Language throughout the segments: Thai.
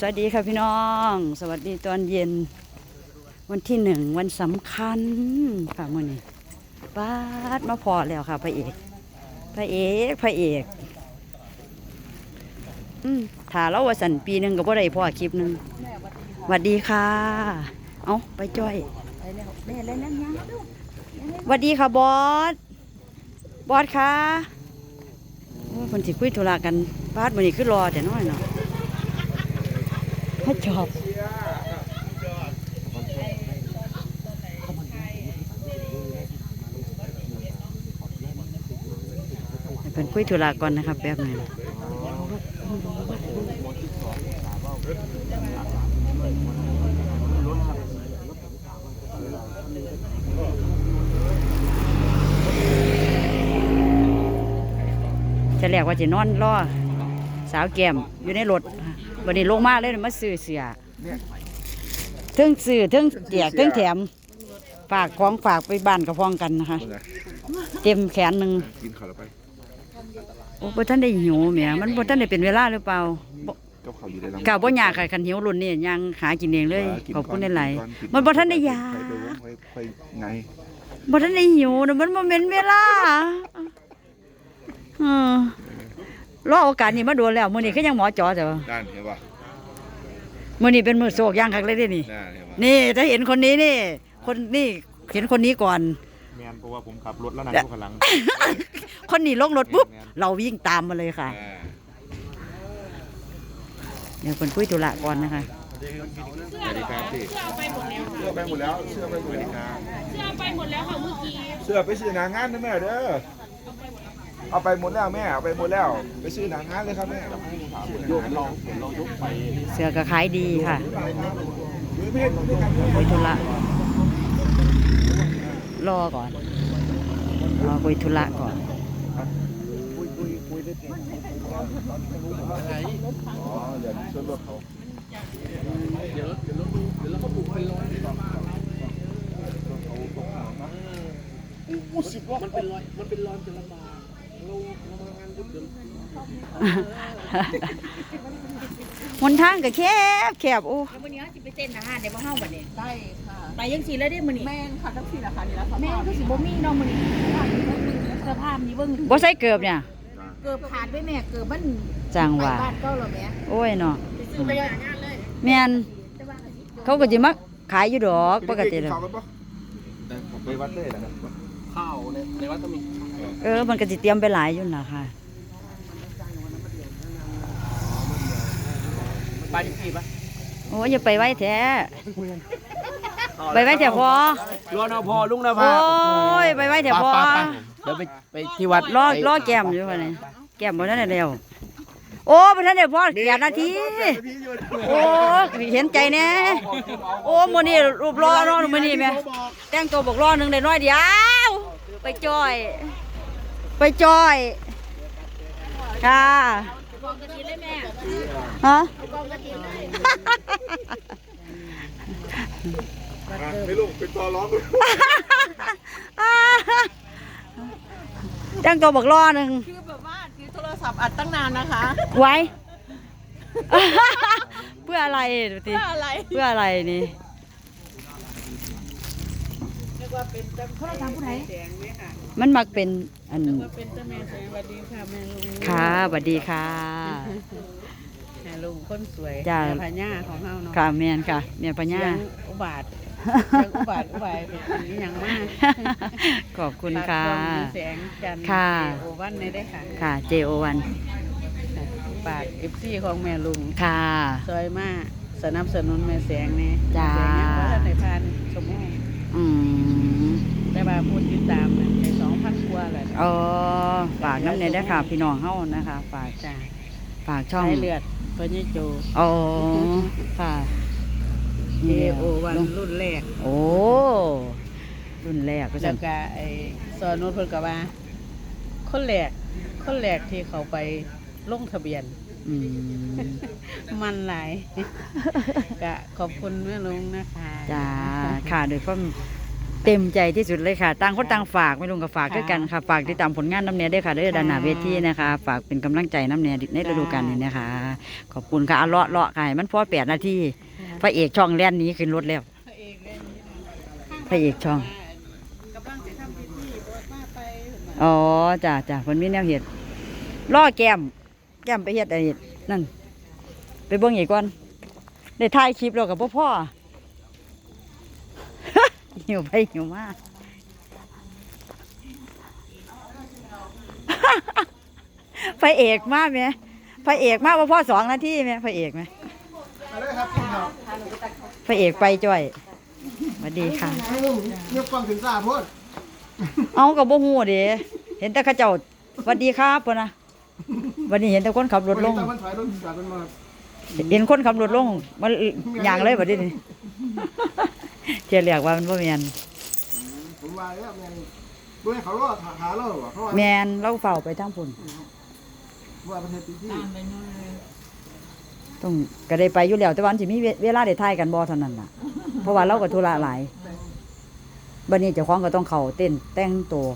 สวัสดีค่ะพี่น้อง สวัสดีตอนเย็น วันที่หนึ่งวันสำคัญค่ะมื่อนี้ป้าดมาพอแล้วค่ะพระเอกพระเอกพระเอกอืมถ่าเราว่าสันปีหนึ่งก็บ่ได้พ่อคลิปหนึ่งสวัสดีค่ะ เอาไปจ้อยสวัสดีค่ะบอสบอสค่ะคนที่คุยธุระกันป้าดมื่อนี้คือรอแต่น้อยเนาะ ให้จอบเป็นคุยธุระก่อนนะครับแป๊บนึงจะแรกว่าจะนอนรอ สาวแก้มอยู่ในรถวันนี้ลงมาเลยมาซื้อเสียเทึ่งซื้อเทึ่งแจกเทึ่งแถมฝากของฝากไปบ้านกับพ้องกันนะคะเต็มแขนหนึ่งกินข้าวแล้วไปโอ้บ่ท่านได้หิวแหมมันบ่ท่านได้เป็นเวลาหรือเปล่าบ่กับข้าวอยู่ในลำกะบ่ยากค่ะคันหิวรุ่นนี้ยังหากินเองเลยกินขอบคุณก่หลายกิก่ๆมันบ่ท่านได้ยาไปไปวงไปไปไงบ่ท่านได้หิวนะมันบ่แม่นเวลาเออ รอโอกาสนี้มาโดนแล้วมื้อนี้คือยังหมอจอแต่ว่าด้านเห็นป่ะมื้อนี้เป็นมื้อโศกอย่างคักเลยเด้นี่ด้านเห็นป่ะนี่ถ้าเห็นคนนี้นี่ คนนี่เห็นคนนี้ก่อน แมนเพราะว่าผมขับรถแล้วนั่งเดี๋อยวยู่ข้างหลัง คนนี้ลงรถปุ๊บแม่นเราวิ่งตามมาเลยค่ะ อ่าเดี๋ยวคนคุยธุระก่อนนะคะ สวัสดีครับพี่เสื้อไปหมดแล้วเสื้อไปหมดแล้ว เสื้อไปหมดแล้ว เสื้อไปหมดแล้วค่ะเมื่อกี้ เสื้อไปซื้อหนางานนะแม่เด้อ เอาไปหมดแล้วแม่เอาไปหมดแล้ว ไปซื้อหนางานเลยครับแม่ยกลองลองยกไปเสือก็ขายดีค่ะมือเพชรด้วยกันคุยธุระรอก่อนรอคุยธุระก่อนอ๋อเดี๋ยวชวนรถเขา หนทางก็แคบแคบโอ้แล้ววันนี้สิไปเต้นอาหารเดี๋ยวมาเฮาบัดนี้ได้ค่ะ ไปยังสิแล้วได้มื้อนี้แม่นค่ะทั้งสี่ราคานี่แล้วค่ะแม่ก็สิบ่มีเนาะมื้อนี้เสื้อผ้ามีเบิ่งบ่ใส่เกือบเนี่ย เกือบขาดไปแม่เกือบมันจังไปว่าบ้านเก่าแล้วแม่โอ้ยเนาะซื้อไปงานเลยแม่นแต่ว่าก็สิเขาก็จะมาขายอยู่ดอกปกติเลยข้าวกันปะผมไปวัดเลยนะข้าวในในวัดก็มี เออ มันก็สิเตรียมไปหลายอยู่น่ะค่ะ ปลาดิบกี่ปะโอ้ยอย่าไปไว้แท้ไปไว้แท้พอรอนอพอลุงนโอ้ยไปไว้แท้พอเดี๋ยวไปไปที่วัดรอรอแก้มอยู่ว่านี่แก้มบ่ทันได้แล้วโอ้บ่ทันได้พอแก่นาที โอ้เห็นใจแน่โอ้มื้อนี้รูปรอเนาะมื้อนี้แม่แต่งตัวบอกรอหนึงได้น้อยเดียว ไปจ้อย ไปจ้อยค่ะ กองกระถินเลยแม่ฮะกองกระถินเลยไม่ลุงเป็นตอร้องแต่งตัวบอกรอหนึงคือแบบว่าถือโทรศัพท์อัดตั้งนานนะคะ ไว้ เพื่ออะไรดูสิเพื่ออะไร เพื่ออะไรนี่ โทรศัพท์ผู้ใดมันมักเป็นอันเป็นเจ้าแม่สวัสดีค่ะแม่ลุงค่ะสวัสดีค่ะแม่ลุงคนสวยจ้าพญาของเฮาเนาะค่ะแมนค่ะเมียปัญญาเสียงอุบาทเสียงอุบาทอุบายเป็นอีหยังมากขอบคุณค่ะฝากความมีแสงจันทร์ค่ะโอวันในได้ค่ะค่ะ JO1 ฝากเอฟซีของแม่ลุงค่ะซอยมาสนับสนุนแม่แสงนี่จ้าแม่แสงยังบ่ทันได้พันชั่วโมง อืมแต่ว่าพูดติดตามน่ะในสองพันกว่าแหละเออฝากน้ำเนี่ยได้อค่ะ พี่น้องเฮานะคะ ฝากจ้าฝากช่องใช้เลือดเพิ่นยี่โจอ๋อค่ะเอโอวันรุ่นแรกโอ้รุ่นแรกก็จะแล้วก็ไอ้สอนนุชเพิ่นก็ว่า คนแรกคนแรกที่เขาไปลงทะเบียน อืมมันหลายก็ขอบคุณแม่ลุงนะคะจ้าค่ะโดยความเต็มใจที่สุดเลยค่ะต่างคนต่างฝากไม่ลุงกับฝากด้วยกันค่ะฝากติดตามผลงานน้ำเนียด้วยค่ะเด้วยด้านหน้าเวทีนะคะ ฝากเป็นกำลังใจน้ำเนียในฤดูกาลนี้นะคะ ขอบคุณค่ะอะเลาะเลาะค่ะให้มันพอแปดนาทีพระเอกช่องแล่นหนี้ขึ้นรถแล้วพระเอกเลยนี่นะพระเอกช่องกำลังจะทำพิธีบวชมาไปเพิ่นว่าอ๋อจ้าจ้าคนมีแนวเห็ดล่อแก้มแก้มไปเห็ดอะไรเฮ็ดนั่น ไปเบิ่งอีกก่อนได้ถ่ายคลิปแล้วกับพ่อพ่อหิวไปหิวมากพระเอกมากไหมพระเอกมากว่าพ่อสองนาทีไหมพระเอกไหมพระเอกไปจ้อยสวัสดีค่ะเงียบฟังถึงซาโพดเอากับบ่ฮู้เด้เห็นแต่เขาเจ้าสวัสดีครับพุ่นนะ วันนี้เห็นแต่คนขับรถลงตะวันถอยรถจัดมันมาเห็นคนขับรถลงมันอย่างเลยบัดนี้นี่เจียเรียกว่ามันบ่แม่นผมว่าแล้วแม่งด้วยเขารอดหาหาเราหรอเพราะว่าแม่นเราเฝ้าไปทางพุ่นว่าประเทศปีที่ต้องก็ได้ไปอยู่แล้วแต่ว่ามันสิมีเวเวลาได้ถ่ายกันบ่เท่านั้นล่ะ เพราะว่าเราก็ธุระหลายบัดนี้เจ้าของก็ต้องเข้าเต้นแต่งตัว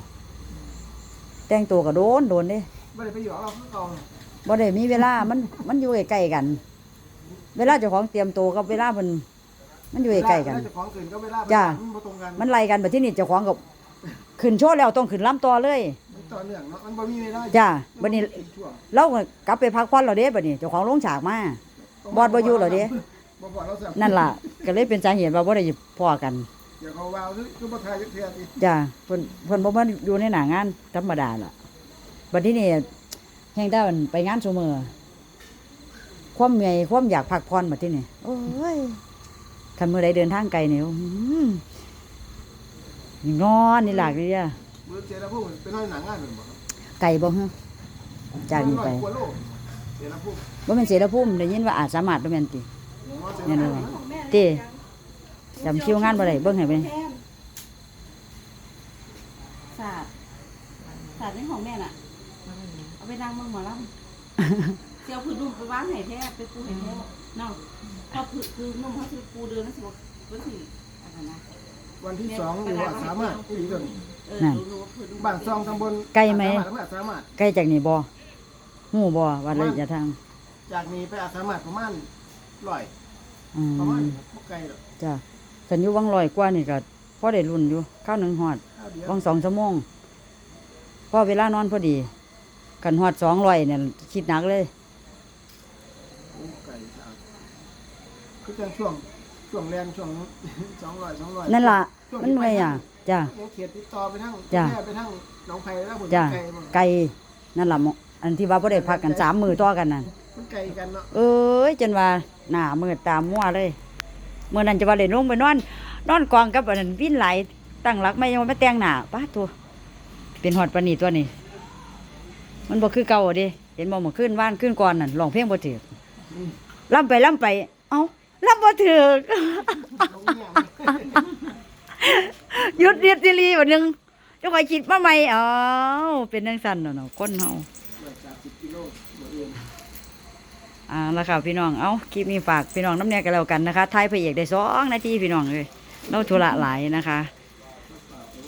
แต่งตัวก็โดนโดนเด้ ไม่ได้ไปหยอกเราเขาเก่าบ่ได้มีเวลา มัน มันอยู่ใกล้ๆกัน เวลาเจ้าของเตรียมตัวกับเวลามันมันอยู่ใกล้ๆกันจะของอื่นก็ไม่ได้จ้ะ มันบ่ตรงกันมันไล่กันแบบที่นี่เจ้าของกับขึ้นโชว์แล้วต้องขึ้นล้ำต่อเลย มันต่อเนื่องเนาะมันบ่มีเวลาจ้าบัดนี้ช่วงเราก็กลับไปพักผ่อนเราเด้บัดนี้เจ้าของลงฉากมา บอดบ่อยู่เหรอเด้ บ่บอดเราเสียนั่นล่ะ ก็เลยเป็นสาเหตุว่าบ่ได้พ้อกันเดี๋ยวเขาวาวคือคือบ่ทายเทียอีกจ้าเพิ่นเพิ่นบ่มาอยู่ในหน้างานธรรมดาล่ะ บัดนี้นี่แฮงได้มันไปงานซุมื้อความเมื่อยความอยากพักผ่อนบัดนี้นี่โอ้ยคันมื้อใดเดินทางไกลนี่อื้อหือนอนนี่ล่ะคือมือเจแล้วพวกเป็นน้อยหนังงานเหมือนบ่ครับไกลบ่ฮะจากนี้ไปกว่าโลเจแล้วพวกบ่แม่นเสรภูมิได้ยินว่าอาจสามารถบ่แม่นติหมอเจเนี่ยแล้วเลยติจำคิวงานบ่ได้เบิ่งให้ไป ศาสตร์ศาสตร์ในของแม่น่ะ เอาไป นั่งเมืองหมอลำเจียวผืนนุ่มไปวางให้แท้ไปปูให้แท้เนาะพอผืนคือนุ่มเขาสิปูเดินแล้วสิบอกว่าสิอะไรนะวันที่สองอยู่ว่าสามารถอีหลีตัวนี้เออรู้รู้ว่าผืนนุ่มบ้านซองตำบลไกลไหมสามารถสามารถใกล้จากนี่บ่ฮู้บ่ว่าระยะทางจากนี้ไปอาสามารถประมาณร้อยอืประมาณมบ่ไกลหรอกจ้ะคันอยู่วังลอยกว่านี่ก็พอได้รุ่นอยู่ข้าวหนึงฮอด ข้าวเดียววังสองชั่วโมงพอเวลานอนพอดี กันฮอด200เนี่ยคิดหนักเลยโอ้ไกลจ้ะคือจังช่วงช่วงแรงช่วงสองร้อยสองร้อยนั่นล่ะมันเมื่อยอะจ้ะยังเขียนติดต่อไปทั้งจ้ะแม่ไปทั้งหนองไผ่แล้วผมจ้ะไกลบ่ไกลนั่นล่ะหมออันที่ว่าบ่ได้พักกันสามมื้อต่อกันนั่นมันไกลกันเนาะเอ้ยจนว่าหน้ามืดตามัวเลยเมื่อนั้นจะว่าเลยลงไปนอนนอนกองกับอันนั้นวินไหลายตั้งหลักไม่ยังมาแต่งหน้าป้าตัว เป็นหอดปานนีตัวนี้ มันบ่คือเก่าเดิเห็นบ่เมื่อคืนว่านคืนก่อนนั่นร้องเพลงบ่ถูกล่ำไปล่ำไป เอ้าล่ำบ่ถูกลงเนี่ยหยุดเรียดซีรีส์บัดหนึงเจ้าข่อยคิดมาใหม่เอ้าเป็นจังซั่นเนาะเนาะคนเฮาสามสิบกิโลบ่เองอ่าแล้วค่ะพี่น้องเอ้าคลิปนี้ฝากพี่น้องน้ำแน่กันแล้วกันนะคะทายพระเอกได้สองนาทีพี่น้องเลยเราธุระหลายนะคะ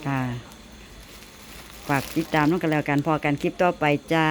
ค่ะ ฝากติดตามน้องกันแล้วกันพอกันคลิปต่อไปจ้า